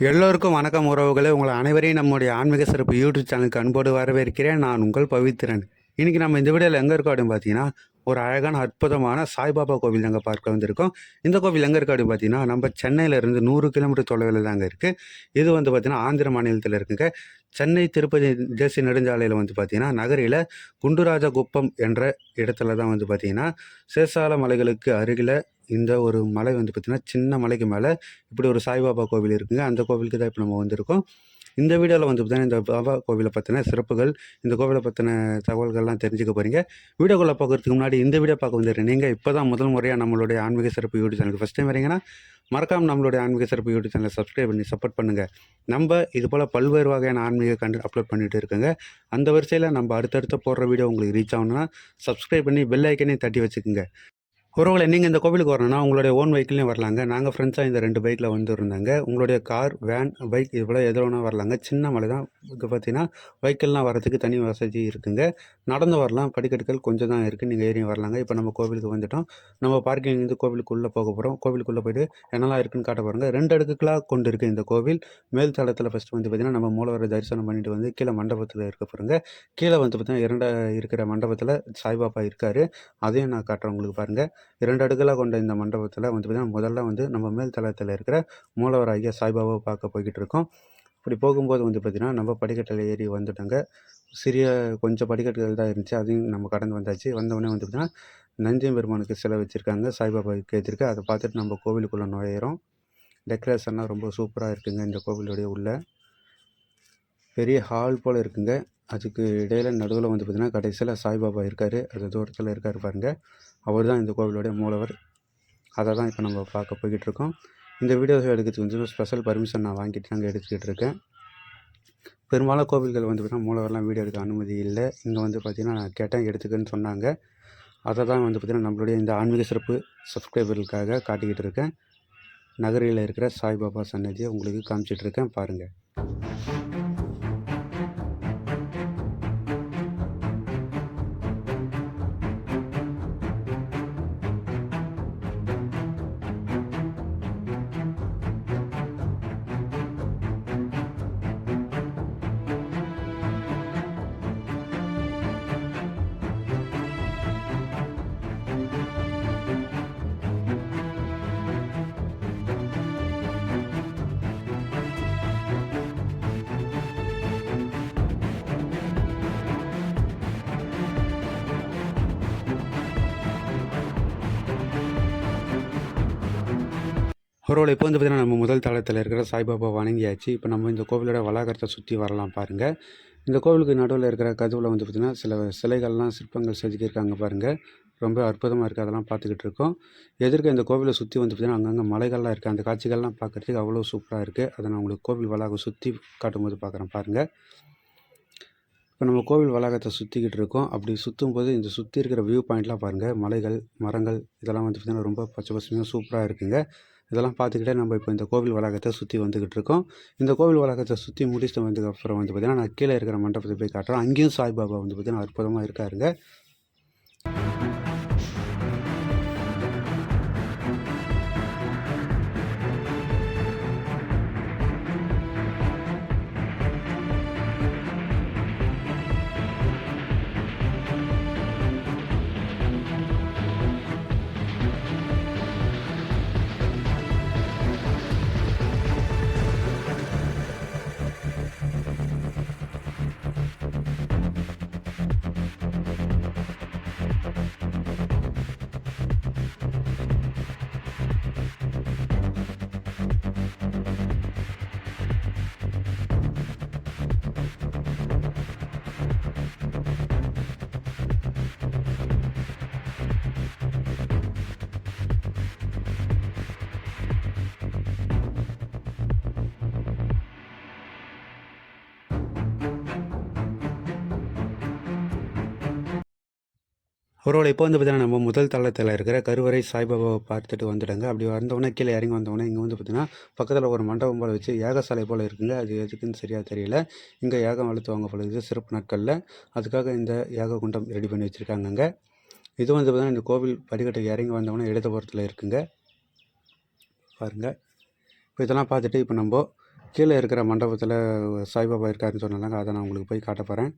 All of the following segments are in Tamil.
எல்லோருக்கும் வணக்கம் உறவுகளை. உங்களை அனைவரையும் நம்முடைய ஆன்மீக சிறப்பு யூடியூப் சேனலுக்கு அன்போடு வரவேற்கிறேன். நான் உங்கள் பவித்திரன் இன்றைக்கி நம்ம இந்த வீடியோவில் எங்கே இருக்கோம் அப்படின்னு பார்த்தீங்கன்னா ஒரு அழகான அற்புதமான சாய்பாபா கோவில் நாங்கள் பார்க்க வந்திருக்கோம். இந்த கோவில் எங்கே இருக்கு அப்படின்னு பார்த்தீங்கன்னா நம்ம சென்னையில இருந்து நூறு கிலோமீட்டர் தொலைவில் தாங்க இருக்குது இது வந்து பார்த்திங்கன்னா ஆந்திர மாநிலத்தில் இருக்குங்க. சென்னை திருப்பதி தேசிய நெடுஞ்சாலையில் வந்து பார்த்திங்கன்னா நகரில் குண்டுராஜ குப்பம் என்ற இடத்துல தான் வந்து பார்த்திங்கன்னா சேசால மலைகளுக்கு அருகில் இந்த ஒரு மலை வந்து பார்த்திங்கன்னா சின்ன மலைக்கு மேலே இப்படி ஒரு சாய்பாபா கோவில் இருக்குங்க. அந்த கோவிலுக்கு தான் இப்போ நம்ம வந்திருக்கோம். இந்த வீடியோவில் வந்து பார்த்தீங்கன்னா இந்த பாபா கோவிலை பற்றின சிறப்புகள் இந்த கோவிலை பற்றின தகவல்கள்லாம் தெரிஞ்சுக்க போகிறீங்க வீடியோக்குள்ளே பார்க்கறதுக்கு முன்னாடி இந்த வீடியோ பார்க்க வந்துடுறேன் நீங்கள் இப்போ தான் முதல் முறையாக நம்மளுடைய ஆன்மீக சிறப்பு யூடியூப் சேனலுக்கு ஃபஸ்ட் டைம் வரீங்கன்னா மறக்காம நம்மளுடைய ஆன்மீக சிறப்பு யூடியூப் சேனலை சப்ஸ்கிரைப் பண்ணி சப்போர்ட் பண்ணுங்கள் நம்ம இது போல் பல்வேறு வகையான ஆன்மீக கண்டு அப்லோட் பண்ணிகிட்டு இருக்கோங்க. அந்த வரிசையில் நம்ம அடுத்தடுத்து போடுற வீடியோ உங்களுக்கு ரீச் ஆகணும்னா சப்ஸ்கிரைப் பண்ணி பெல் ஐக்கனையும் தட்டி வச்சுக்கோங்க. ஒருவேளை நீங்கள் இந்த கோவிலுக்கு வரணும்னா உங்களுடைய ஓன் வெஹிக்கிள்லையும் வரலாங்க. நாங்கள் ஃப்ரெண்ட்ஸாக இந்த ரெண்டு பைக்கில் வந்துருந்தாங்க. உங்களுடைய கார் வேன் பைக் இதுபோல் எதில் வேணால் வரலாங்க. சின்ன மலை தான். இங்கே பார்த்தீங்கன்னா வெஹிக்கிள்லாம் வரதுக்கு தனி வசதி இருக்குங்க. நடந்து வரலாம். படிக்கட்டுகள் கொஞ்சம் தான் இருக்குது நீங்கள் ஏறி வரலாங்க. இப்போ நம்ம கோவிலுக்கு வந்துட்டோம். நம்ம பார்க்கிங் இருந்து கோவிலுக்குள்ளே போக போகிறோம் கோவிலுக்குள்ளே போயிட்டு என்னெல்லாம் இருக்குன்னு காட்ட போகிறாங்க ரெண்டு அடுக்குகளாக கொண்டு இருக்குது இந்த கோவில். மேல் தளத்தில் ஃபஸ்ட்டு வந்து பார்த்திங்கன்னா நம்ம மூலவரை தரிசனம் பண்ணிட்டு வந்து கீழே மண்டபத்தில் இருக்க போகிறோங்க கீழே வந்து பார்த்திங்கன்னா இரண்டாக இருக்கிற மண்டபத்தில் சாய்பாபா இருக்கார். அதையும் நான் காட்டுறேன் உங்களுக்கு பாருங்கள் இரண்டு அடுக்களாக கொண்ட இந்த மண்டபத்தில் வந்து பார்த்திங்கன்னா முதல்ல வந்து நம்ம மேல் தளத்தில் இருக்கிற மூலவராகிய சாய்பாபாவை பார்க்க போய்கிட்டு இருக்கோம். இப்படி போகும்போது வந்து பார்த்திங்கன்னா நம்ம படிக்கட்டில் ஏறி வந்துட்டாங்க. சிறிய கொஞ்சம் படிக்கட்டுகள் தான் இருந்துச்சு. அதையும் நம்ம கடந்து வந்தாச்சு. வந்தவொடனே வந்து பார்த்திங்கன்னா நந்தியம் பெருமானுக்கு சிலை வச்சுருக்காங்க. சாய்பாபாவுக்கு ஏற்றிருக்கு அதை பார்த்துட்டு நம்ம கோவிலுக்குள்ளே நுழையிறோம். டெக்கரேஷன்லாம் ரொம்ப சூப்பராக இருக்குங்க இந்த கோவிலுடைய உள்ள. பெரிய ஹால் போல் இருக்குங்க. அதுக்கு இடையில நடுவில் வந்து பார்த்திங்கன்னா கடைசியில் சாய்பாபா இருக்கார். அது தூரத்தில் இருக்கார் பாருங்கள் அவர் தான் இந்த கோவிலோடைய மூலவர். அதை தான் இப்போ நம்ம பார்க்க போய்கிட்டு இருக்கோம். இந்த வீடியோஸ் எடுக்கிறதுக்கு வந்து ஸ்பெஷல் பர்மிஷன் நான் வாங்கிட்டு நாங்கள் எடுத்துக்கிட்டு இருக்கேன். பெரும்பாலும் கோவில்கள் வந்து பார்த்திங்கன்னா மூலவரெலாம் வீடியோ எடுக்க அனுமதி இல்லை. இங்கே வந்து பார்த்திங்கன்னா நான் கேட்டேன் எடுத்துக்கன்னு சொன்னாங்க. அதை தான் வந்து பார்த்திங்கன்னா நம்மளுடைய இந்த ஆன்மீக சிறப்பு சப்ஸ்கிரைபர்களுக்காக காட்டிக்கிட்டு இருக்கேன். நகரில் இருக்கிற சாய்பாபா சன்னதியை உங்களுக்கு காமிச்சிட்ருக்கேன் பாருங்கள் அவரோட இப்போ வந்து பார்த்திங்கன்னா நம்ம முதல் தளத்தில் இருக்கிற சாய்பாபா வணங்கியாச்சு. இப்போ நம்ம இந்த கோவிலோட வளாகத்தை சுற்றி வரலாம் பாருங்கள் இந்த கோவிலுக்கு நடுவில் இருக்கிற கதவுல வந்து பார்த்திங்கன்னா சில சிலைகள்லாம் சிற்பங்கள் செதுக்கியிருக்காங்க பாருங்கள் ரொம்ப அற்புதமாக இருக்குது அதெல்லாம் பார்த்துக்கிட்டு இருக்கோம். எதிர்க்க இந்த கோவிலை சுற்றி வந்து பார்த்திங்கன்னா அங்கங்கே மலைகள்லாம் இருக்குது அந்த காட்சிகள்லாம் பார்க்குறதுக்கு அவ்வளோ சூப்பராக இருக்குது அதை நான் உங்களுக்கு கோவில் வளாகம் சுற்றி காட்டும்போது பார்க்குறேன் பாருங்கள் இப்போ நம்ம கோவில் வளாகத்தை சுற்றிக்கிட்டு இருக்கோம். அப்படி சுற்றும் போது இந்த சுற்றி இருக்கிற வியூ பாயிண்ட்லாம் பாருங்கள் மலைகள் மரங்கள் இதெல்லாம் வந்து பார்த்திங்கன்னா ரொம்ப பச்சை பசுமையாக சூப்பராக இருக்குங்க. இதெல்லாம் பார்த்துக்கிட்டே நம்ம இப்போ இந்த கோவில் வளாகத்தை சுற்றி வந்துக்கிட்டு இருக்கோம். இந்த கோவில் வளாகத்தை சுற்றி முடிச்சுட்டு வந்ததுக்கப்புறம் வந்து பார்த்திங்கன்னா நான் கீழே இருக்கிற மண்டபத்தை போய் காட்டுறேன். அங்கேயும் சாய்பாபா வந்து பார்த்திங்கன்னா அற்புதமாக இருக்காருங்க. ஒருவேளை இப்போ வந்து பார்த்தீங்கன்னா நம்ம முதல் தளத்தில் இருக்கிற கருவறை சாய்பாபாவை பார்த்துட்டு வந்துடுங்க. அப்படி வந்தவொடனே கீழே இறங்கி வந்தவொடனே இங்கே வந்து பார்த்தீங்கன்னா பக்கத்தில் ஒரு மண்டபம் போல் வச்சு யாகசாலை போல் இருக்குங்க. அது எதுக்குன்னு சரியாக தெரியல. இங்கே யாகம் வளர்த்துவாங்க போல இது சிறப்பு நாட்களில் அதுக்காக இந்த யாக குண்டம் ரெடி பண்ணி வச்சுருக்காங்கங்க. இது வந்து பார்த்தீங்கன்னா இந்த கோவில் படிக்கட்டை இறங்கி வந்தவொடனே இடதுபுறத்தில் இருக்குங்க. பாருங்கள் இப்போ இதெல்லாம் பார்த்துட்டு இப்போ நம்ம கீழே இருக்கிற மண்டபத்தில் சாய்பாபா இருக்காருன்னு சொன்னாங்க. அதை நான் உங்களுக்கு போய் காட்ட போகிறேன்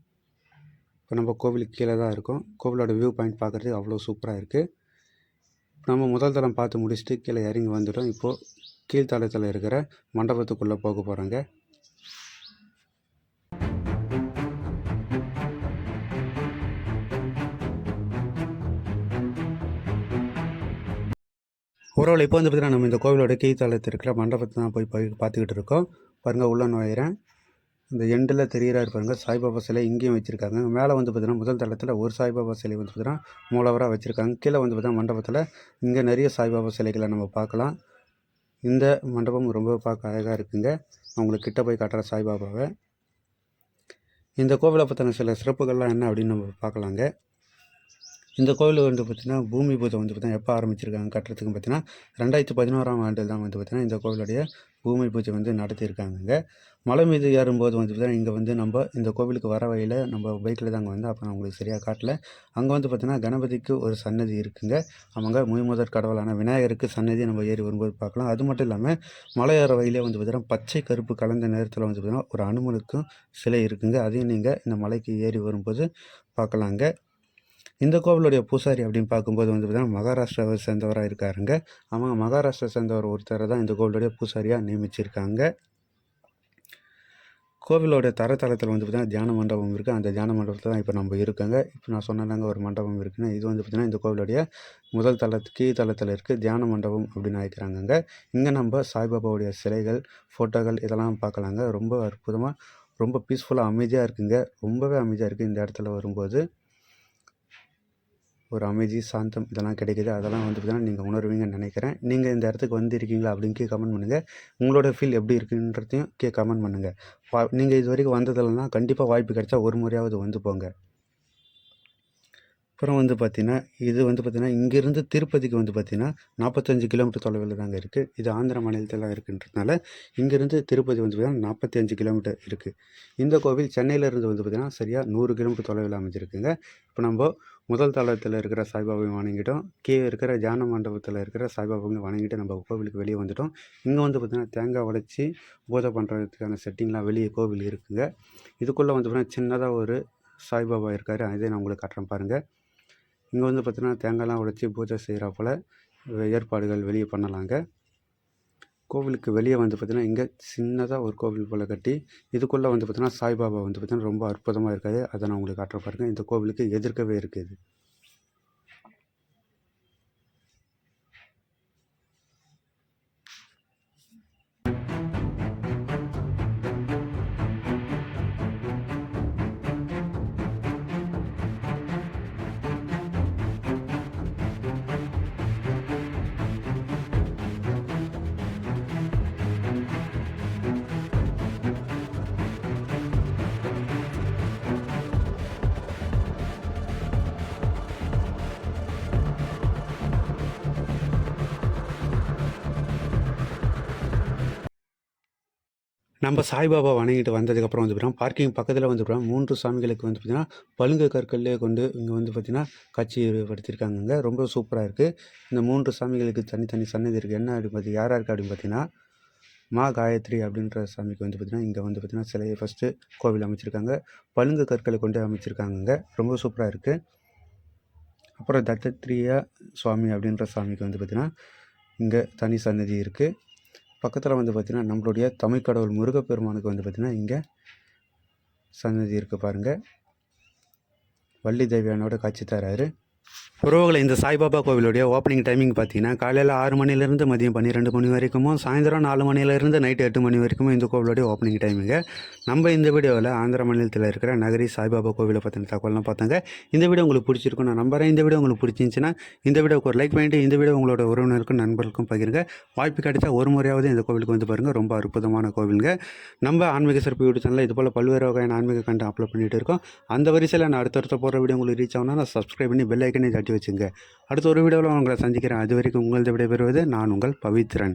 இப்போ நம்ம கோவிலுக்கு கீழே தான் இருக்கோம். கோவிலோட வியூ பாயிண்ட் பார்க்குறதுக்கு அவ்வளோ சூப்பராக இருக்குது நம்ம முதல் தளம் பார்த்து முடிச்சுட்டு கீழே இறங்கி வந்துட்டோம் இப்போது கீழ்த்தளத்தில் இருக்கிற மண்டபத்துக்குள்ளே போக போகிறோங்க உறவுல இப்போ வந்து பார்த்தீங்கன்னா நம்ம இந்த கோவிலோட கீழ்த்தளத்தில் இருக்கிற மண்டபத்தை தான் போய் போய் பார்த்துக்கிட்டு இருக்கோம். பாருங்கள் உள்ள நுழையிறேன். இந்த எண்டில் தெரிகிறாரு பாருங்கள் சாய்பாபா சிலை இங்கேயும் வச்சுருக்காங்க. மேலே வந்து பார்த்தீங்கன்னா முதல் தளத்தில் ஒரு சாய்பாபா சிலை வந்து பார்த்தீங்கன்னா மூலவராக வச்சுருக்காங்க. கீழே வந்து பார்த்தீங்கன்னா மண்டபத்தில் இங்கே நிறைய சாய்பாபா சிலைகளை நம்ம பார்க்கலாம். இந்த மண்டபம் ரொம்ப பார்க்க அழகாக இருக்குங்க. அவங்களுக்கு கிட்ட போய் காட்டுற சாய்பாபாவை. இந்த கோவிலை பற்றின சில சிறப்புகள்லாம் என்ன அப்படின்னு நம்ம பார்க்கலாங்க. இந்த கோவில் வந்து பார்த்திங்கன்னா பூமி பூஜை வந்து பார்த்திங்கன்னா எப்போ ஆரம்பிச்சிருக்காங்க கட்டுறதுக்கு பார்த்திங்கன்னா ரெண்டாயிரத்தி பதினோராம் ஆண்டில் தான் வந்து பார்த்திங்கன்னா இந்த கோவிலுடைய பூமி பூஜை வந்து நடத்தியிருக்காங்கங்க. மலை மீது ஏறும்போது வந்து பார்த்திங்கன்னா இங்கே வந்து நம்ம இந்த கோவிலுக்கு வர வழியில் நம்ம பைக்கில் தாங்க வந்து அப்போ நான் உங்களுக்கு சரியாக காட்டல. அங்கே வந்து பார்த்திங்கன்னா கணபதிக்கு ஒரு சன்னதி இருக்குங்க. அவங்க முய்முதற் கடவுளான விநாயகருக்கு சன்னதி நம்ம ஏறி வரும்போது பார்க்கலாம் அது மட்டும் இல்லாமல் மலை ஏற வழியிலே வந்து பார்த்திங்கன்னா பச்சை கருப்பு கலந்த நேரத்தில் வந்து பார்த்திங்கன்னா ஒரு அனுமனுக்கும் சிலை இருக்குங்க. அதையும் நீங்கள் இந்த மலைக்கு ஏறி வரும்போது பார்க்கலாங்க இந்த கோவிலுடைய பூசாரி அப்படின்னு பார்க்கும்போது வந்து பார்த்திங்கன்னா மகாராஷ்டிராவை சேர்ந்தவராக இருக்காருங்க. அவங்க மகாராஷ்டிரா சேர்ந்தவர் ஒருத்தரை தான் இந்த கோவிலுடைய பூசாரியாக நியமிச்சிருக்காங்க. கோவிலோட தரத்தளத்தில் வந்து பார்த்திங்கன்னா தியான மண்டபம் இருக்குது அந்த தியான மண்டபத்தில் தான் இப்போ நம்ம இருக்கோங்க. இப்போ நான் சொன்னதாங்க ஒரு மண்டபம் இருக்குன்னு இது வந்து பார்த்திங்கன்னா இந்த கோவிலுடைய முதல் தளத்து கீழ் தளத்தில் இருக்குது தியான மண்டபம் அப்படின்னு ஆயிக்கிறாங்கங்க. இங்கே நம்ம சாய்பாபாவுடைய சிலைகள் ஃபோட்டோகள் இதெல்லாம் பார்க்கலாங்க. ரொம்ப அற்புதமாக ரொம்ப பீஸ்ஃபுல்லாக அமைதியாக இருக்குங்க. ரொம்பவே அமைதியாக இருக்குது இந்த இடத்துல வரும்போது. ஒரு அமைதி சாந்தம் இதெல்லாம் கிடைக்குது. அதெல்லாம் வந்து பார்த்தீங்கன்னா நீங்கள் உணர்வீங்கன்னு நினைக்கிறேன். நீங்கள் இந்த இடத்துக்கு வந்திருக்கீங்களா அப்படின்னு கே கமெண்ட் பண்ணுங்கள் உங்களோட ஃபீல் எப்படி இருக்குன்றதையும் கே கமெண்ட் பண்ணுங்கள் வா நீங்கள் இது வரைக்கும் வந்ததில்லைனா கண்டிப்பாக வாய்ப்பு கிடைச்சா ஒரு முறையாவது வந்து போங்க. அப்புறம் வந்து பார்த்திங்கன்னா இது வந்து பார்த்திங்கன்னா இங்கேருந்து திருப்பதிக்கு வந்து பார்த்திங்கன்னா நாற்பத்தஞ்சு கிலோமீட்டர் தொலைவில் தாங்க இருக்குது இது ஆந்திர மாநிலத்தில் இருக்குன்றதுனால இங்கேருந்து திருப்பதி வந்து பார்த்திங்கன்னா நாற்பத்தி அஞ்சு கிலோமீட்டர் இருக்குது இந்த கோவில் சென்னையிலேருந்து வந்து பார்த்திங்கன்னா சரியாக நூறு கிலோமீட்டர் தொலைவில் அமைஞ்சிருக்குங்க. இப்போ நம்ம முதல் தளத்தில் இருக்கிற சாய்பாபாவை வணங்கிட்டோம். கீழே இருக்கிற ஜான மண்டபத்தில் இருக்கிற சாய்பாபாவை வணங்கிட்டு நம்ம கோவிலுக்கு வெளியே வந்துட்டோம். இங்கே வந்து பார்த்திங்கன்னா தேங்காய் உடைச்சி பூஜை பண்ணுறதுக்கான செட்டிங்லாம் வெளியே கோவில் இருக்குங்க. இதுக்குள்ளே வந்து பார்த்திங்கன்னா சின்னதாக ஒரு சாய்பாபா இருக்கார். அதே நான் உங்களுக்கு காட்டுறேன் பாருங்கள் இங்கே வந்து பார்த்தீங்கன்னா தேங்காய்லாம் உடைச்சி பூஜை செய்கிறாப்புல ஏற்பாடுகள் வெளியே பண்ணலாங்க. கோவிலுக்கு வெளியே வந்து பார்த்திங்கன்னா இங்கே சின்னதாக ஒரு கோவில் போல் கட்டி இதுக்குள்ளே வந்து பார்த்திங்கன்னா சாய்பாபா வந்து பார்த்திங்கன்னா ரொம்ப அற்புதமாக இருக்காது. அதை நான் உங்களுக்கு காட்டுற பாருங்கள் இந்த கோவிலுக்கு எதிர்க்கவே இருக்குது. நம்ம சாய்பாபா வணங்கிட்டு வந்ததுக்கப்புறம் வந்து பார்த்தீங்கன்னா பார்க்கிங் பக்கத்தில் வந்து பார்த்தீங்கன்னா மூன்று சாமிகளுக்கு வந்து பார்த்திங்கன்னா பழுங்கு கற்கள்லே கொண்டு இங்கே வந்து பார்த்திங்கன்னா காட்சி படுத்தியிருக்காங்கங்க ரொம்ப சூப்பராக இருக்குது இந்த மூன்று சாமிகளுக்கு தனித்தனி சன்னதி இருக்குது என்ன அப்படின்னு பார்த்தி யாராக இருக்குது அப்படின்னு பார்த்தீங்கன்னா மா காயத்ரி அப்படின்ற சாமிக்கு வந்து பார்த்திங்கன்னா இங்கே வந்து பார்த்திங்கன்னா சிலையை ஃபஸ்ட்டு கோவில் அமைச்சிருக்காங்க. பழுங்கு கற்களை கொண்டு அமைச்சிருக்காங்கங்க. ரொம்ப சூப்பராக இருக்குது அப்புறம் தத்தத்ரியா சுவாமி அப்படின்ற சாமிக்கு வந்து பார்த்திங்கன்னா இங்கே தனி சன்னதி இருக்குது பக்கத்தில் வந்து பார்த்திங்கன்னா நம்மளுடைய தமிழ் கடவுள் முருகப்பெருமானுக்கு வந்து பார்த்திங்கன்னா இங்கே சன்னதி இருக்குது பாருங்கள் வள்ளி தேவியானோட காட்சி தராரு. உறவுகளை இந்த சாய்பாபா கோவிலுடைய ஓப்பனிங் டைமிங் பார்த்தீங்கன்னா காலையில் ஆறு மணிலேருந்து மதியம் பன்னிரெண்டு மணி வரைக்கும் சாயந்தரம் நாலு மணிலேருந்து நைட்டு எட்டு மணி வரைக்கும் இந்த கோவிலுடைய ஓப்பனிங் டைமிங்கு நம்ம இந்த வீடியோவில் ஆந்திர மாநிலத்தில் இருக்கிற நகரி சாய்பாபா கோவிலை பற்றின தகவலாம் பார்த்தாங்க. இந்த வீடியோ உங்களுக்கு பிடிச்சிருக்கும் நான் நம்புறேன். இந்த வீடியோ உங்களுக்கு பிடிச்சிருந்துச்சுன்னா இந்த வீடியோக்கு ஒரு லைக் பண்ணிட்டு இந்த வீடியோ உங்களோட உறவினருக்கும் நண்பர்களுக்கும் பகிருங்க. வாய்ப்பு கிடைச்சா ஒரு முறையாவது இந்த கோவிலுக்கு வந்து பாருங்கள் ரொம்ப அற்புதமான கோவிலுங்க. நம்ம ஆன்மீக சிறப்பு யூடியூப் சேனலில் இது போல் பல்வேறு வகையான ஆன்மீக கண்டு அப்லோட் பண்ணிட்டு இருக்கோம். அந்த வரிசையில் நான் அடுத்தடுத்த போகிற வீடியோ உங்களுக்கு ரீச் ஆகணும்னா நான் சப்ஸ்கிரைப் பண்ணி பெல் தட்டி வச்சுங்க. அடுத்த ஒரு வீடியோவில் உங்களை சந்திக்கிறேன். அது வரைக்கும் உங்களது விடைபெறுவது நான் உங்கள் பவித்ரன்.